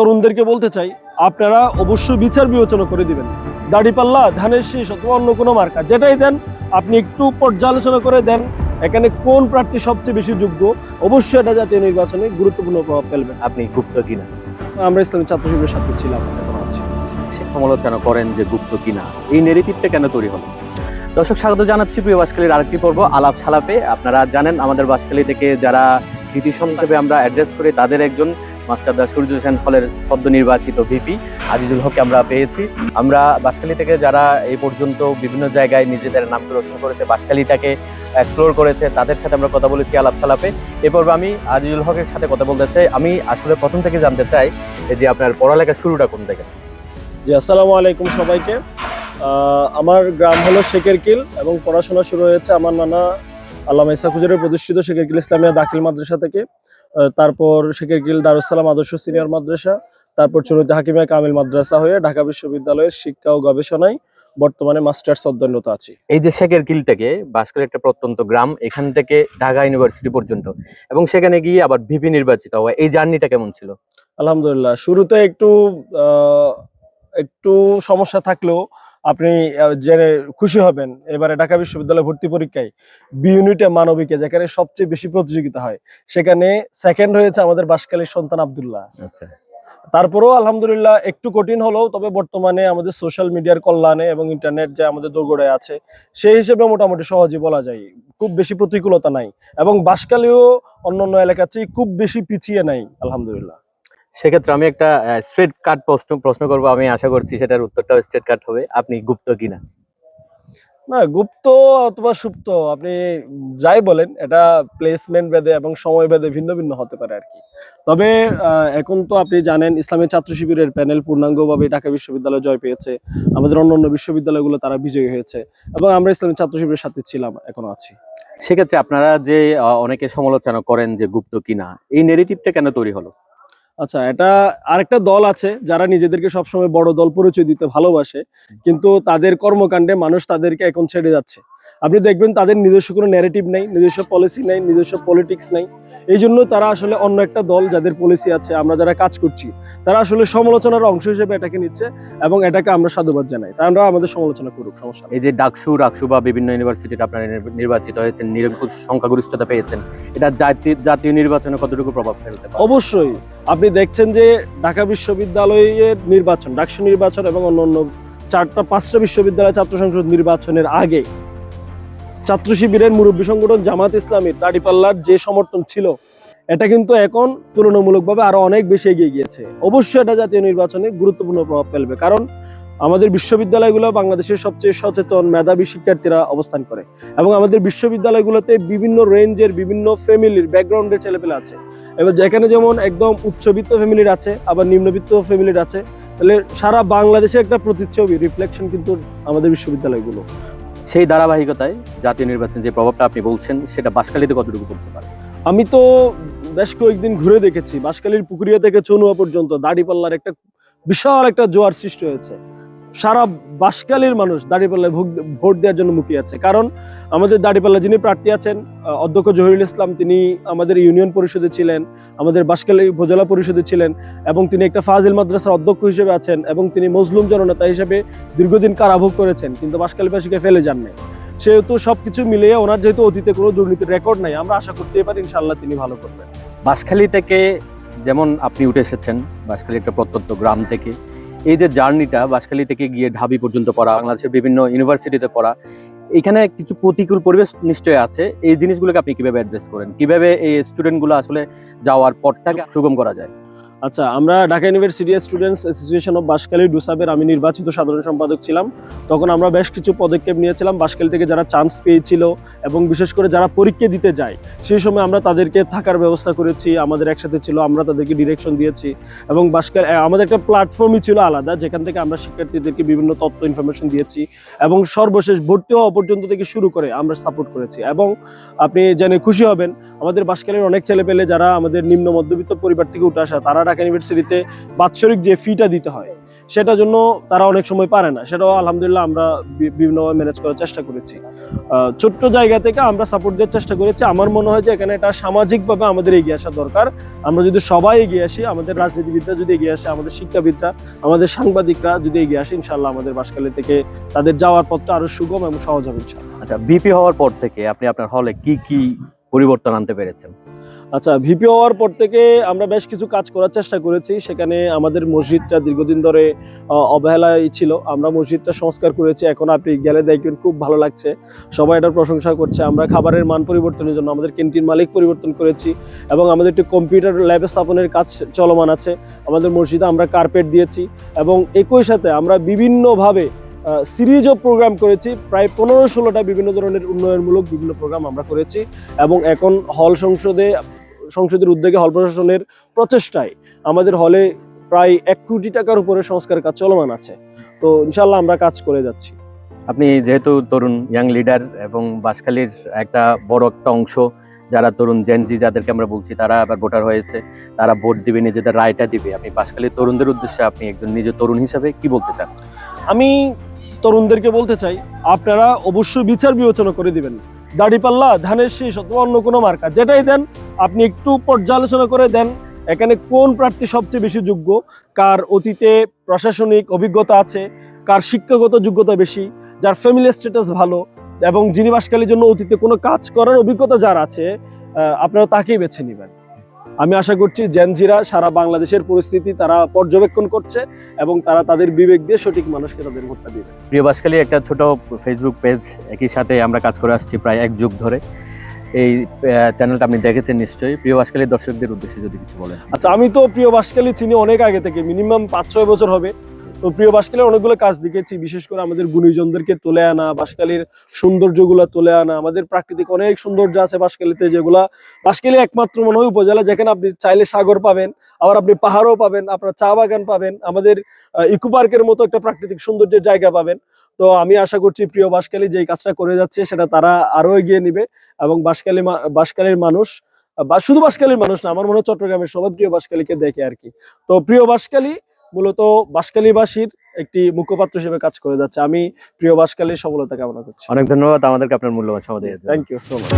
তরুণদেরকে বলতে চাই আপনারা অবশ্যই বিচার বিবেচনা করে দিবেন। দাড়িপাল্লা ধানের শীষ অথবা অন্য কোনো মার্কা যেটাই দেন আপনি একটু পর্যালোচনা করে দেন এখানে কোন প্রার্থী সবচেয়ে বেশি যোগ্য অবশ্যই এটা জাতীয় নির্বাচনে গুরুত্বপূর্ণ প্রভাব ফেলবে। আপনি গুপ্ত কিনা? আমরা ইসলামী ছাত্র শিবিরের সাথে ছিলাম এখন আছি। সে সমালোচনা করেন যে গুপ্ত কিনা। এই নেগেটিভটা কেন তৈরি হলো? দর্শক স্বাগত জানাচ্ছি প্রিয় বাসকালীর আরেকটি পর্ব আলাপ সালাপে। আপনারা জানেন আমাদের বাসকালী থেকে যারা কৃতিসম হিসেবে আমরা অ্যাড্রেস করি তাদের একজন মাস্টারদা সূর্য সেন হলের সদ্য নির্বাচিত ভিপি আজিজুল হককে আমরা পেয়েছি। আমরা বাসকালী থেকে যারা এই পর্যন্ত বিভিন্ন জায়গায় নিজেদের নামকে রোশন করেছে বাসকালীটাকে এক্সপ্লোর করেছে, তাদের সাথে আমরা কথা বলেছি আলাপ সালাপে এ পর্বে আমি আজিজুল হকের সাথে কথা বলতে চাই। আমি আসলে প্রথম থেকে জানতে চাই যে আপনার পড়ালেখার শুরুটা কোন থেকে? জি, আসসালামু আলাইকুম সবাইকে। আমার গ্রাম হলো শেখের কিল এবং পড়াশোনা শুরু হয়েছে আমার নানা আল্লামা ইসা খুজুরের প্রতিষ্ঠিত শেখের কিল ইসলামিয়া দাখিল মাদ্রাসা থেকে। তারপর শেখের কিল দারুসালাম আদর্শ সিনিয়র মাদ্রাসা তারপর চুনতি হাকিমিয়া কামিল মাদ্রাসা হয়ে ঢাকা বিশ্ববিদ্যালয়ের শিক্ষা ও গবেষণায় বর্তমানে মাস্টার্স অধ্যয়নরত আছি। এই যে শেখের কিল থেকে বাসকালের একটা প্রত্যন্ত গ্রাম এখান থেকে ঢাকা ইউনিভার্সিটি পর্যন্ত এবং সেখানে গিয়ে আবার ভিপি নির্বাচিত হওয়া এই জার্নিটা কেমন ছিল? আলহামদুলিল্লাহ শুরুতে একটু আহ, একটু সমস্যা থাকলেও আপনি জেনে খুশি হবেন। এবারে ঢাকা বিশ্ববিদ্যালয় ভর্তি পরীক্ষায় বি ইউনিটে মানবিকে যেখানে সবচেয়ে বেশি প্রতিযোগিতা হয়। সেখানে সেকেন্ড হয়েছে আমাদের বাসকালীর সন্তান আব্দুল্লাহ। আচ্ছা। তারপরেও আলহামদুলিল্লাহ একটু কঠিন হলেও তবে বর্তমানে আমাদের সোশ্যাল মিডিয়ার কল্যাণে এবং ইন্টারনেট যে আমাদের দোরগোড়ায় আছে সেই হিসেবে মোটামুটি সহজে বলা যায়। খুব বেশি প্রতিকূলতা নাই এবং বাসকালীও অন্যান্য এলাকার চেয়ে খুব বেশি পিছিয়ে নাই আলহামদুলিল্লাহ। সেক্ষেত্রে আমি একটা স্ট্রেট কাট প্রশ্ন প্রশ্ন করব আমি আশা করছি সেটার উত্তরটাও স্ট্রেট কাট হবে। আপনি গুপ্ত কিনা? না গুপ্ত অথবা সুপ্ত আপনি যাই বলেন এটা প্লেসমেন্ট ভেদে এবং সময় ভেদে ভিন্ন ভিন্ন হতে পারে আর কি। তবে এখন তো আপনি জানেন ইসলামী ছাত্র শিবিরের প্যানেল পূর্ণাঙ্গভাবে ঢাকা বিশ্ববিদ্যালয় জয় পেয়েছে। আমাদের অন্যান্য বিশ্ববিদ্যালয়গুলো তারা বিজয়ী হয়েছে এবং আমরা ইসলামী ছাত্র শিবিরের সাথে ছিলাম এখনও আছি। সেক্ষেত্রে আপনারা যে অনেকে সমালোচনা করেন যে গুপ্ত কিনা এই নেগেটিভটা কেন তৈরি হলো? আচ্ছা এটা আরেকটা দল আছে যারা নিজেদেরকে সবসময় বড় দল পরিচয় দিতে ভালোবাসে, কিন্তু তাদের কর্মকাণ্ডে মানুষ তাদেরকে এখন ছেড়ে যাচ্ছে। আপনি দেখবেন তাদের নিজস্ব কোনো ন্যারেটিভ নেই নিজস্ব পলিসি নেই নিজস্ব পলিটিক্স নেই। এই জন্য তারা আসলে অন্য একটা দল যাদের পলিসি আছে আমরা যারা কাজ করছি তারা আসলে সমালোচনার অংশ হিসেবে এটাকে নিচ্ছে এবং এটাকে আমরা সাধুবাদ জানাই। তারা আমাদের সমালোচনা করুক সমস্যা এই যে ডাকসু রাকসু বা বিভিন্ন ইউনিভার্সিটিতে আপনারা নির্বাচিত হয়েছেন নিরঙ্কুশ সংখ্যাগরিষ্ঠতা পেয়েছেন এটা জাতীয় জাতীয় নির্বাচনে কতটুকু প্রভাব ফেলতে পারে? অবশ্যই। আপনি দেখছেন যে ঢাকা বিশ্ববিদ্যালয়ের নির্বাচন ডাকসু নির্বাচন এবং অন্য অন্য চারটা পাঁচটা বিশ্ববিদ্যালয় ছাত্র সংসদ নির্বাচনের আগে ছাত্র শিবিরের মুরব্বী সংগঠন জামাত ইসলামীর দাড়িপাল্লার যে সমর্থন ছিল, এটা কিন্তু এখন তুলনামূলকভাবে আরও অনেক বেশি এগিয়ে গিয়েছে। অবশ্যই এটা জাতীয় নির্বাচনে গুরুত্বপূর্ণ প্রভাব ফেলবে, কারণ আমাদের বিশ্ববিদ্যালয়গুলো বাংলাদেশের সবচেয়ে সচেতন মেধাবী শিক্ষার্থীরা অবস্থান করে এবং আমাদের বিশ্ববিদ্যালয়গুলোতে বিভিন্ন রেঞ্জের, বিভিন্ন ফ্যামিলির ব্যাকগ্রাউন্ডের ছেলেপেলে আছে। এবার যেখানে যেমন একদম উচ্চবিত্ত ফ্যামিলির আছে, আবার নিম্নবিত্ত ফ্যামিলির আছে, তাহলে সারা বাংলাদেশে একটা প্রতিচ্ছবি রিফ্লেকশন কিন্তু আমাদের বিশ্ববিদ্যালয়গুলো। সেই ধারাবাহিকতায় জাতীয় নির্বাচন যে প্রভাবটা আপনি বলছেন, সেটা বাসকালিতে কতটুকু পড়তে পারে? আমি তো বেশ কয়েকদিন ঘুরে দেখেছি। বাসকালির পুকুরিয়া থেকে চনুয়া পর্যন্ত দাড়িপাল্লার একটা বিশাল একটা জোয়ার সৃষ্টি হয়েছে। সারা বাঁশখালীর মানুষ দাড়িপাল্লায় ভোট দেওয়ার জন্য মুখিয়ে আছে। কারণ আমাদের দাড়িপাল্লা যিনি প্রার্থী আছেন অধ্যক্ষ জহিরুল ইসলাম, তিনি আমাদের ইউনিয়ন পরিষদে ছিলেন, আমাদের বাঁশখালী উপজেলা পরিষদে ছিলেন এবং তিনি একটা ফাজিল মাদ্রাসার অধ্যক্ষ হিসেবে আছেন এবং তিনি মজলুম জননেতা হিসেবে দীর্ঘদিন কারাভোগ করেছেন, কিন্তু বাঁশখালীবাসীকে ফেলে যান নাই। সেহেতু সবকিছু মিলিয়ে ওনার যেহেতু অতীতে কোনো দুর্নীতির রেকর্ড নাই, আমরা আশা করতেই পারি ইনশাল্লাহ তিনি ভালো করবেন। বাঁশখালী থেকে যেমন আপনি উঠে এসেছেন বাঁশখালী একটা প্রত্যন্ত গ্রাম থেকে এই যে জার্নিটা বাসখালী থেকে গিয়ে ঢাবি পর্যন্ত পড়া, বাংলাদেশের বিভিন্ন ইউনিভার্সিটিতে পড়া, এখানে কিছু প্রতিকূল পরিবেশ নিশ্চয়ই আছে। এই জিনিসগুলোকে আপনি কীভাবে অ্যাড্রেস করেন? কীভাবে এই স্টুডেন্টগুলো আসলে যাওয়ার পথটাকে সুগম করা যায়? আচ্ছা আমরা Dhaka university students association of Banshkhali ডুসাবের আমি নির্বাচিত সাধারণ সম্পাদক ছিলাম। তখন আমরা বেশ কিছু পদক্ষেপ নিয়েছিলাম। বাঁশখালী থেকে যারা চান্স পেয়েছিল এবং বিশেষ করে যারা পরীক্ষা দিতে যায় সেই সময় আমরা তাদেরকে থাকার ব্যবস্থা করেছি। আমাদের একসাথে ছিল আমরা তাদেরকে ডিরেকশন দিয়েছি এবং আহ, আমাদের একটা প্ল্যাটফর্মই ছিল আলাদা যেখান থেকে আমরা শিক্ষার্থীদেরকে বিভিন্ন তথ্য ইনফরমেশন দিয়েছি এবং সর্বশেষ ভর্তি হওয়া পর্যন্ত থেকে শুরু করে আমরা সাপোর্ট করেছি। এবং আপনি জেনে খুশি হবেন আমাদের বাঁশখালীর অনেক ছেলে পেলে যারা আমাদের নিম্ন মধ্যবিত্ত পরিবার থেকে উঠে আসা তারা ঢাকা ইউনিভার্সিটিতে বাৎসরিক যে ফিটা দিতে হয়, সেটার জন্য তারা অনেক সময় পারে না। সেটাও আলহামদুলিল্লাহ আমরা বিভিন্নভাবে ম্যানেজ করার চেষ্টা করেছি। ছোট্ট জায়গা থেকে আমরা সাপোর্ট দেওয়ার চেষ্টা করেছি। আমার মনে হয় যে এখানে এটা সামাজিকভাবে আমাদের এগিয়ে আসা দরকার। আমরা যদি সবাই এগিয়ে আসি, আমাদের রাজনীতিবিদরা যদি এগিয়ে আসে, আমাদের শিক্ষাবিদরা, আমাদের সাংবাদিকরা যদি এগিয়ে আসে ইনশাল্লাহ আমাদের বাসকালী থেকে তাদের যাওয়ার পথটা আরও সুগম এবং সহজ হবে ইনশাল্লাহ আচ্ছা বিপি হওয়ার পর থেকে আপনি আপনার হলে কি কি পরিবর্তন আনতে পেরেছেন? আচ্ছা ভিপি হওয়ার পর থেকে আমরা বেশ কিছু কাজ করার চেষ্টা করেছি। সেখানে আমাদের মসজিদটা দীর্ঘদিন ধরে অবহেলায় ছিল। আমরা মসজিদটা সংস্কার করেছি। এখন আপনি গেলে দেখবেন খুব ভালো লাগছে। সবাই এটার প্রশংসা করছে। আমরা খাবারের মান পরিবর্তনের জন্য আমাদের ক্যান্টিন মালিক পরিবর্তন করেছি এবং আমাদের একটি কম্পিউটার ল্যাব স্থাপনের কাজ চলমান আছে। আমাদের মসজিদে আমরা কার্পেট দিয়েছি এবং একই সাথে আমরা বিভিন্নভাবে সিরিজ অফ প্রোগ্রাম করেছি। প্রায় পনেরো ষোলোটা বিভিন্ন ধরনের উন্নয়নমূলক বিভিন্ন প্রোগ্রাম আমরা করেছি এবং এখন হল সংসদে সংসদের উদ্যোগে হল প্রশাসনের প্রচেষ্টায় আমাদের হলে প্রায় এক কোটি টাকার উপরে সংস্কার কাজ চলমান আছে। তো ইনশাল্লাহ আমরা কাজ করে যাচ্ছি। আপনি যেহেতু তরুণ ইয়াং লিডার এবং বাসখালীর একটা বড় একটা অংশ যারা তরুণ জেনজি যাদেরকে আমরা বলছি তারা আবার ভোটার হয়েছে তারা ভোট দিবে নিজেদের রায়টা দিবে। আপনি বাসখালীর তরুণদের উদ্দেশ্যে আপনি একজন নিজে তরুণ হিসাবে কি বলতে চান? আমি তরুণদেরকে বলতে চাই, আপনারা অবশ্যই বিচার বিবেচনা করে দিবেন। দাড়িপাল্লা ধানের শীষ অথবা অন্য কোনো মার্কা, যেটাই দেন, আপনি একটু পর্যালোচনা করে দেন, এখানে কোন প্রার্থী সবচেয়ে বেশি যোগ্য, কার অতীতে প্রশাসনিক অভিজ্ঞতা আছে, কার শিক্ষাগত যোগ্যতা বেশি, যার ফ্যামিলি স্ট্যাটাস ভালো, এবং যিনি জন্য অতীতে কোনো কাজ করার অভিজ্ঞতা যার আছে আপনারা তাকেই বেছে নেবেন। আমি আশা করছি জেনজিরা সারা বাংলাদেশের পরিস্থিতি তারা পর্যবেক্ষণ করছে এবং তারা তাদের বিবেক দিয়ে সঠিক মানুষকে তাদের ভোটটা দিবে। প্রিয় একটা ছোট ফেসবুক পেজ একই সাথে আমরা কাজ করে আসছি প্রায় এক যুগ ধরে। এই চ্যানেলটা আপনি দেখেছেন নিশ্চয়ই। প্রিয় বাসকালী দর্শকদের উদ্দেশ্যে যদি কিছু বলেন। আচ্ছা আমি তো প্রিয় বাসকালী চিনি অনেক আগে থেকে মিনিমাম পাঁচ ছয় বছর হবে। তো প্রিয় বাসকালীর অনেকগুলো কাজ দেখেছি, বিশেষ করে আমাদের গুণীজনদেরকে তুলে আনা, বাসকালীর সৌন্দর্যগুলো তুলে আনা। আমাদের প্রাকৃতিক অনেক সৌন্দর্য আছে বাসকালীতে যেগুলা বাসকালী একমাত্র মনে হয় উপজেলা। যেখানে আপনি চাইলে সাগর পাবেন, আবার আপনি পাহাড়ও পাবেন, আপনার চা বাগান পাবেন, আমাদের ইকো পার্কের মতো একটা প্রাকৃতিক সৌন্দর্যের জায়গা পাবেন। তো আমি আশা করছি প্রিয় বাসকালী যেই কাজটা করে যাচ্ছে সেটা তারা আরও এগিয়ে নিবে এবং বাসকালী বাসকালীর মানুষ, বা শুধু বাসকালীর মানুষ না, আমার মনে হয় চট্টগ্রামের সবাই প্রিয় বাসকালীকে দেখে আর কি। তো প্রিয় বাসকালী মূলত বাসকালীবাসীর একটি মুখপাত্র হিসেবে কাজ করে যাচ্ছে। আমি প্রিয় বাসকালীর সফলতা কামনা করছি। অনেক ধন্যবাদ আমাদেরকে আপনার মূল্যবান সময় দিয়ে থ্যাংক ইউ সো মাচ